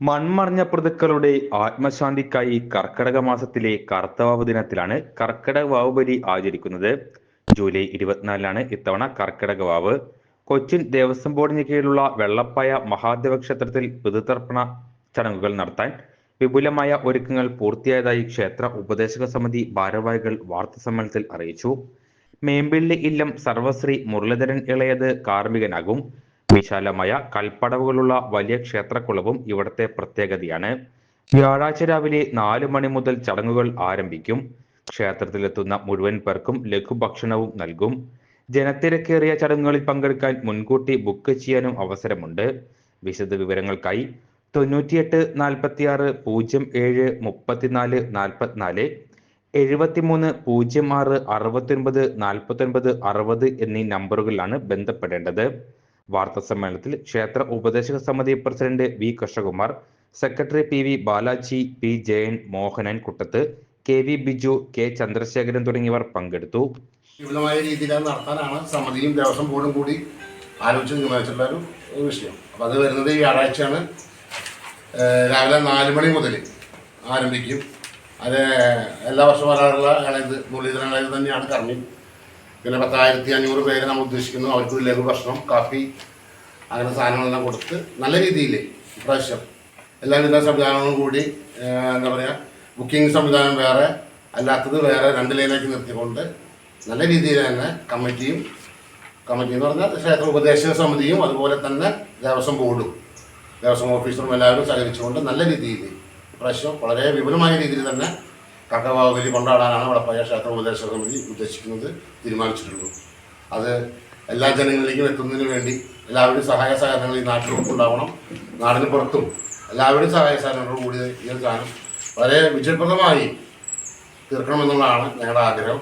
മൺമറഞ്ഞ പ്രതുക്കളുടെ ആത്മശാന്തിക്കായി കർക്കടക മാസത്തിലെ കർത്തവാവ് ദിനത്തിലാണ് കർക്കടക വാവ് ബലി ആചരിക്കുന്നത്. ജൂലൈ ഇരുപത്തിനാലിനാണ് ഇത്തവണ കർക്കടക വാവ് കൊച്ചിൻ ദേവസ്വം ബോർഡിന് കീഴിലുള്ള വെള്ളപ്പായ മഹാദേവ ക്ഷേത്രത്തിൽ പിതൃതർപ്പണ ചടങ്ങുകൾ നടത്താൻ വിപുലമായ ഒരുക്കങ്ങൾ പൂർത്തിയായതായി ക്ഷേത്ര ഉപദേശക സമിതി ഭാരവാഹികൾ വാർത്താസമ്മേളനത്തിൽ അറിയിച്ചു. മേമ്പിള്ളി ഇല്ലം സർവശ്രീ മുരളീധരൻ ഇളയത് കാർമ്മികനാകും. വിശാലമായ കൽപ്പടവുകളുള്ള വലിയ ക്ഷേത്രക്കുളവും ഇവിടത്തെ പ്രത്യേകതയാണ്. വ്യാഴാഴ്ച രാവിലെ നാല് മണി മുതൽ ചടങ്ങുകൾ ആരംഭിക്കും. ക്ഷേത്രത്തിലെത്തുന്ന മുഴുവൻ പേർക്കും ലഘുഭക്ഷണവും നൽകും. ജനത്തിരക്കേറിയ ചടങ്ങുകളിൽ പങ്കെടുക്കാൻ മുൻകൂട്ടി ബുക്ക് ചെയ്യാനും അവസരമുണ്ട്. വിശദ വിവരങ്ങൾക്കായി തൊണ്ണൂറ്റിയെട്ട് നാൽപ്പത്തിയാറ് പൂജ്യം ഏഴ് മുപ്പത്തിനാല് നാൽപ്പത്തിനാല് എഴുപത്തിമൂന്ന് പൂജ്യം ആറ് അറുപത്തൊൻപത് നാൽപ്പത്തൊൻപത് അറുപത് എന്നീ നമ്പറുകളിലാണ് ബന്ധപ്പെടേണ്ടത്. വാർത്താ സമ്മേളനത്തിൽ ക്ഷേത്ര ഉപദേശക സമിതി president V Krishnakumar secretary P V Balaji P Jayan Mohanan Kuttath K V Biju K Chandrasekharan തുടങ്ങിയവർ പങ്കെടുത്തു. വിപുലമായ രീതിയിൽ നടത്താനാണ് സമിതിയും ദേവസ്വം ബോർഡും കൂടി ആലോചിച്ച് തീരുമാനിച്ചിട്ടുള്ള ഒരു വിഷയം. അപ്പം അത് വരുന്നത് ഈ വ്യാഴാഴ്ചയാണ്. രാവിലെ നാല് മണി മുതൽ ആരംഭിക്കും. അത് എല്ലാ വർഷവും വരാറുള്ള ഇളയത് മുരളീധരനായത് തന്നെയാണ് കർമ്മി. പിന്നെ പത്തായിരത്തി അഞ്ഞൂറ് പേര് നമ്മൾ ഉദ്ദേശിക്കുന്നു. അവർക്കൊരു ലഘു ഭക്ഷണം കാപ്പി അങ്ങനെ സാധനങ്ങളെല്ലാം കൊടുത്ത് നല്ല രീതിയിൽ ഇപ്രാവശ്യം എല്ലാവിധ സംവിധാനങ്ങളും കൂടി എന്താ പറയുക ബുക്കിംഗ് സംവിധാനം വേറെ അല്ലാത്തത് വേറെ രണ്ട് ലൈനാക്കി നിർത്തിക്കൊണ്ട് നല്ല രീതിയിൽ തന്നെ കമ്മിറ്റിയും കമ്മിറ്റി എന്ന് പറഞ്ഞാൽ ക്ഷേത്ര ഉപദേശക സമിതിയും അതുപോലെ തന്നെ ദേവസ്വം ബോർഡും ദേവസ്വം ഓഫീസറും എല്ലാവരും സഹകരിച്ചുകൊണ്ട് നല്ല രീതിയിൽ ഇപ്രാവശ്യം വളരെ വിപുലമായ രീതിയിൽ തന്നെ കക്കവാവലി കൊണ്ടാടാനാണ് അവിടെ പഴയ ക്ഷേത്ര ഉപദേശക സമിതി ഉദ്ദേശിക്കുന്നത് തീരുമാനിച്ചിട്ടുള്ളത്. അത് എല്ലാ ജനങ്ങളിലേക്കും എത്തുന്നതിന് വേണ്ടി എല്ലാവരുടെയും സഹായ സഹകരണങ്ങൾ ഈ നാട്ടിലും ഉണ്ടാവണം നാടിന് പുറത്തും എല്ലാവരുടെയും സഹായ സഹകരണങ്ങളും കൂടി ഈ ഗാനം വളരെ വിജയപ്രദമായി തീർക്കണമെന്നുള്ളതാണ് ഞങ്ങളുടെ ആഗ്രഹം.